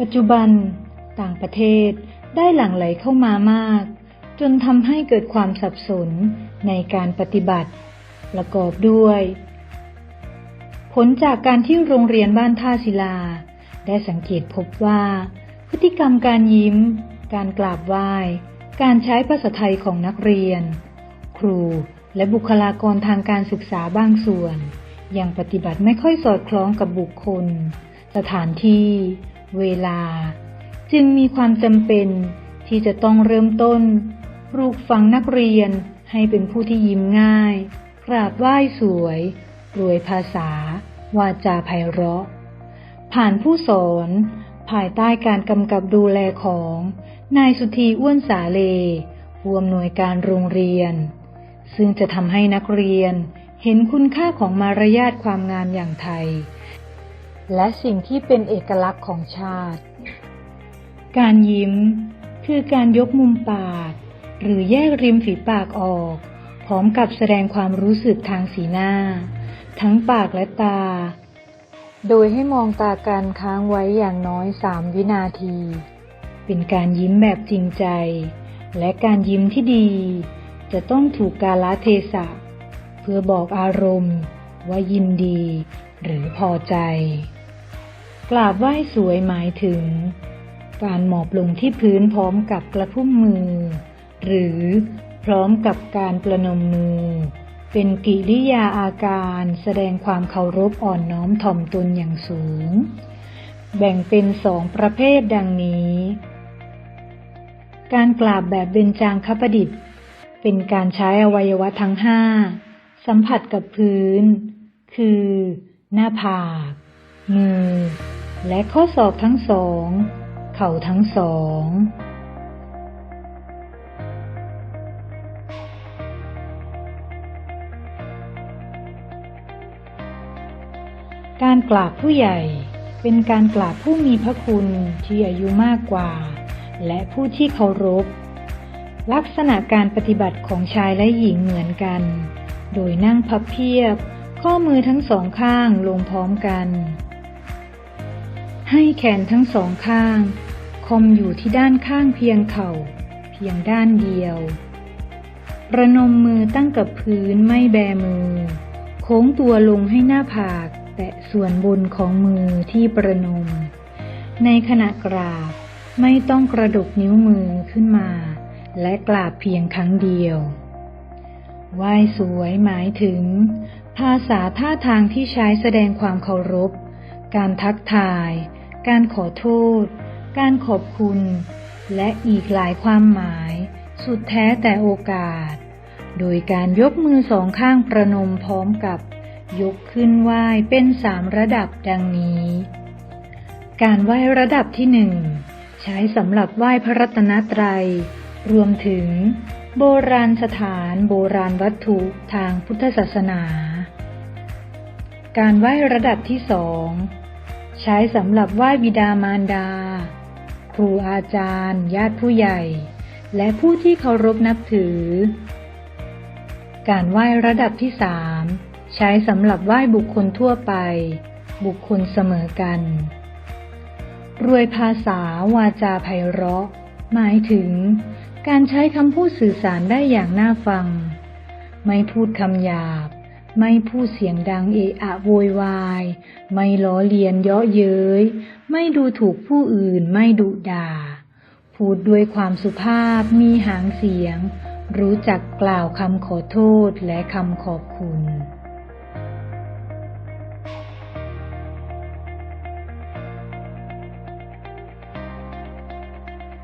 ปัจจุบัน ต่างประเทศได้หลั่งไหลเข้ามามาก จนทำให้เกิดความสับสนในการปฏิบัติ ประกอบด้วย ผลจากการที่โรงเรียนบ้านท่าศิลา ได้สังเกตพบว่า พฤติกรรมการยิ้ม การกราบไหว้ การใช้ภาษาไทยของนักเรียน ครูและบุคลากรทางการศึกษาบางส่วน ยังปฏิบัติไม่ค่อยสอดคล้องกับบุคคล สถานที่ เวลา จึงมีความจำเป็นที่จะต้องเริ่มต้นปลูกฝังนักเรียนให้เป็นผู้ที่ยิ้มง่าย กราบไหว้สวย รวยภาษา วาจาไพเราะ ผ่านผู้สอน ภายใต้การกำกับดูแลของ นายสุธีอ้วนสาเลผู้อำนวยการโรงเรียน ซึ่งจะทำให้นักเรียนเห็นคุณค่าของมารยาทความงามอย่างไทย และสิ่งที่เป็นเอกลักษณ์ของชาติ การยิ้ม คือการยกมุมปาก หรือแยกริมฝีปากออก พร้อมกับแสดงความรู้สึกทางสีหน้า ทั้งปากและตา โดยให้มองตากันค้างไว้อย่างน้อยสามวินาที เป็นการยิ้มแบบจริงใจ และการยิ้มที่ดี จะต้องถูกกาลเทศะ เพื่อบอกอารมณ์ว่ายินดีหรือพอใจ กราบไหว้สวยหมายถึง การหมอบลงที่พื้นพร้อมกับกระพุ่มมือ หรือพร้อมกับการประนมมือ เป็นกิริยาอาการแสดงความเคารพอ่อนน้อมถ่อมตนอย่างสูง แบ่งเป็นสองประเภทดังนี้ การกราบแบบเบญจางคประดิษฐ์ เป็นการใช้อวัยวะทั้งห้าสัมผัสกับพื้น คือ หน้าผาก มือ และข้อศอกทั้งสอง เข่าทั้งสอง การกราบผู้ใหญ่เป็นการกราบผู้มีพระคุณที่อายุมากกว่า และผู้ที่เคารพ ลักษณะการปฏิบัติของชายและหญิงเหมือนกัน โดยนั่งพับเพียบ ข้อมือทั้งสองข้างลงพร้อมกัน ให้แขนทั้งสองข้าง คมอยู่ที่ด้านข้างเพียงเข่า เพียงด้านเดียว ประนมมือตั้งกับพื้นไม่แบมือ โค้งตัวลงให้หน้าผากแตะส่วนบนของมือที่ประนม ในขณะกราบไม่ต้องกระดกนิ้วมือขึ้นมา และกราบเพียงครั้งเดียวไหว้สวยหมายถึง ภาษาท่าทางที่ใช้แสดงความเคารพ การทักทาย การขอโทษ การขอบคุณ และอีกหลายความหมาย สุดแท้แต่โอกาส โดยการยกมือสองข้างประนมพร้อมกับ ยกขึ้นไหว้เป็นสามระดับดังนี้ การไหว้ระดับที่หนึ่งใช้สำหรับไหว้พระรัตนตรัย รวมถึง โบราณสถานโบราณวัตถุทางพุทธศาสนา การไหว้ระดับที่สอง ใช้สำหรับไหว้บิดามารดา ครูอาจารย์ ญาติผู้ใหญ่ และผู้ที่เคารพนับถือ การไหว้ระดับที่สามใช้สำหรับไหว้บุคคลทั่วไป บุคคลเสมอกัน รวยภาษาวาจาไพเราะ หมายถึง การใช้คำพูดสื่อสารได้อย่างน่าฟัง ไม่พูดคำหยาบ ไม่พูดเสียงดังเอะอะโวยวาย ไม่ล้อเลียนเยาะเย้ย ไม่ดูถูกผู้อื่น ไม่ดุด่า พูดด้วยความสุภาพ มีหางเสียง รู้จักกล่าวคำขอโทษและคำขอบคุณ